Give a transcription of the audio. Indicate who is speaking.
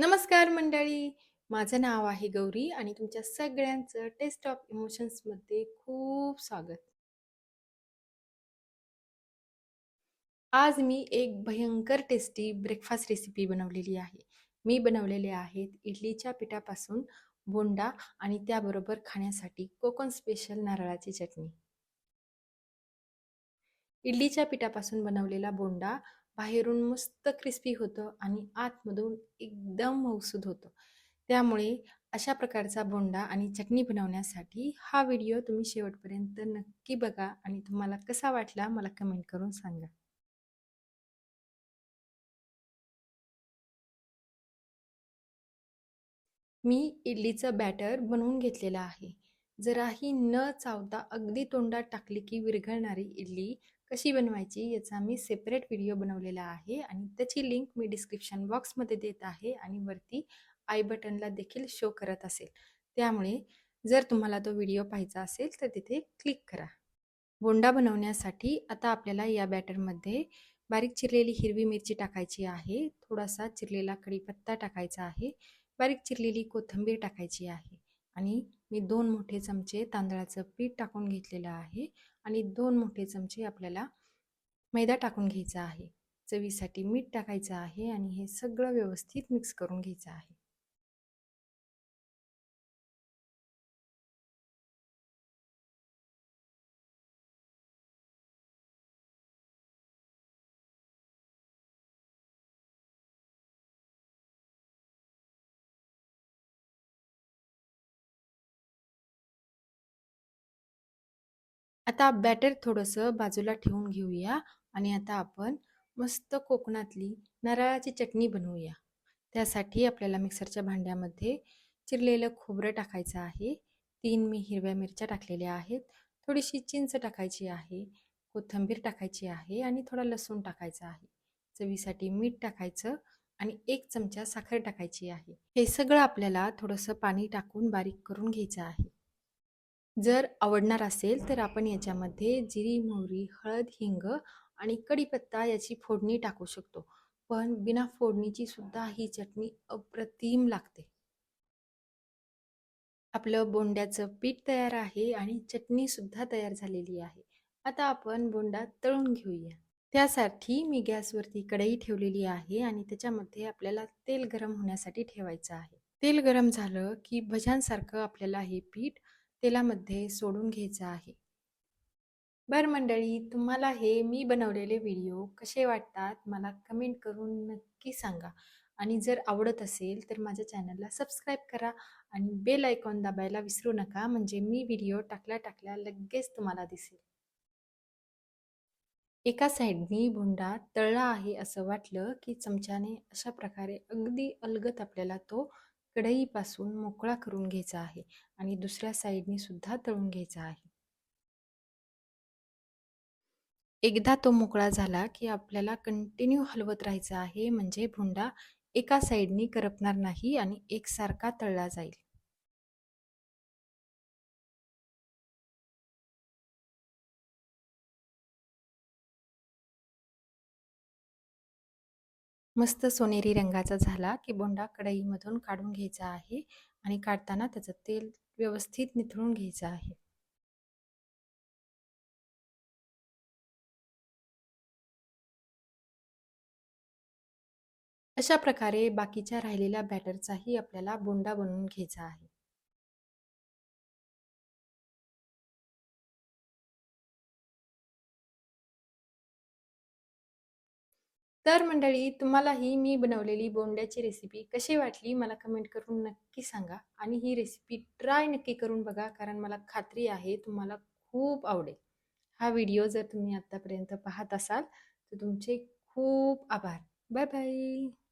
Speaker 1: नमस्कार मंडळी. माझं नाव आहे गौरी आणि तुमच्या सगळ्यांचं टेस्ट ऑफ इमोशन्समध्ये खूप स्वागत. आज मी एक भयंकर टेस्टी ब्रेकफास्ट रेसिपी बनवलेली आहे. मी बनवलेले आहेत इडलीच्या पिठापासून बोंडा आणि त्याबरोबर खाण्यासाठी कोकण स्पेशल नारळाची चटणी. इडलीच्या पिठापासून बनवलेला बोंडा बाहेरून मस्त क्रिस्पी होतं आणि आतमधून एकदम मऊसूद होतं. त्यामुळे अशा प्रकारचा बोंडा आणि चटणी बनवण्यासाठी हा व्हिडिओ तुम्ही शेवटपर्यंत नक्की बघा आणि तुम्हाला कसा वाटला मला कमेंट करून सांगा. मी इडलीचं बॅटर बनवून घेतलेलं आहे. जराही न चावता अगदी तोंडात टाकली की विरघळणारी इडली कशी बनवायची याचा मी सेपरेट व्हिडिओ बनवलेला आहे आणि त्याची लिंक मी डिस्क्रिप्शन बॉक्समध्ये देत आहे आणि वरती आय बटनला देखील शो करत असेल. त्यामुळे जर तुम्हाला तो व्हिडिओ पाहायचा असेल तर तिथे क्लिक करा. बोंडा बनवण्यासाठी आता आपल्याला या बॅटरमध्ये बारीक चिरलेली हिरवी मिरची टाकायची आहे. थोडासा चिरलेला कढीपत्ता टाकायचा आहे. बारीक चिरलेली कोथिंबीर टाकायची आहे. आणि मी दोन मोठे चमचे तांदळाचं पीठ टाकून घेतलेलं आहे आणि दोन मोठे चमचे आपल्याला मैदा टाकून घ्यायचा आहे. चवीसाठी मीठ टाकायचं आहे आणि हे सगळं व्यवस्थित मिक्स करून घ्यायचं आहे. आता बॅटर थोडंसं बाजूला ठेवून घेऊया आणि आता आपण मस्त कोकणातली नारळाची चटणी बनवूया. त्यासाठी आपल्याला मिक्सरच्या भांड्यामध्ये चिरलेलं खोबरं टाकायचं आहे. तीन मी हिरव्या मिरच्या टाकलेल्या आहेत. थोडीशी चिंच टाकायची आहे. कोथिंबीर टाकायची आहे आणि थोडा लसूण टाकायचा आहे. चवीसाठी मीठ टाकायचं आणि एक चमचा साखर टाकायची आहे. हे सगळं आपल्याला थोडंसं पाणी टाकून बारीक करून घ्यायचं आहे. जर आवडणार असेल तर आपण याच्यामध्ये जिरी मोहरी हळद हिंग आणि कढीपत्ता याची फोडणी टाकू शकतो. पण बिना फोडणीची सुद्धा ही चटणी अप्रतिम लागते. आपलं बोंड्याचं पीठ तयार आहे आणि चटणी सुद्धा तयार झालेली आहे. आता आपण बोंडा तळून घेऊया. त्यासाठी मी गॅसवरती कढई ठेवलेली आहे आणि त्याच्यामध्ये आपल्याला तेल गरम होण्यासाठी ठेवायचं आहे. तेल गरम झालं की भज्यांसारखं आपल्याला हे पीठ तेलामध्ये सोडून घ्यायचं आहे. बर मंडळी तुम्हाला हे मी बनवलेले व्हिडिओ कसे वाटतात मला कमेंट करून नक्की सांगा. आणि जर आवडत असेल तर माझ्या चॅनलला सबस्क्राईब करा आणि बेल आयकॉन दाबायला विसरू नका म्हणजे मी व्हिडिओ टाकल्या टाकल्या लगेच तुम्हाला दिसेल. एका साईडनी भोंडा तळला आहे असं वाटलं की चमच्याने अशा प्रकारे अगदी अलगत आपल्याला तो कढईपासून मोकळा करून घ्यायचा आहे आणि दुसऱ्या साईडने सुद्धा तळून घ्यायचा आहे. एकदा तो मोकळा झाला की आपल्याला कंटिन्यू हलवत राहायचं आहे म्हणजे भुंडा एका साईडनी करपणार नाही आणि एकसारखा तळला जाईल. मस्त सोनेरी रंगाचा झाला की बोंडा कढईमधून काढून घ्यायचा आहे आणि काढताना त्याचं तेल व्यवस्थित निथळून घ्यायचं आहे. अशा प्रकारे बाकीच्या राहिलेल्या बॅटरचाही आपल्याला बोंडा बनवून घ्यायचा आहे. तर मंडळी तुम्हालाही मी बनवलेली बोंड्याची रेसिपी कशी वाटली मला कमेंट करून नक्की सांगा आणि ही रेसिपी ट्राय नक्की करून बघा कारण मला खात्री आहे तुम्हाला खूप आवडेल. हा व्हिडिओ जर तुम्ही आत्तापर्यंत पाहत असाल तर तुमचे खूप आभार. Bye bye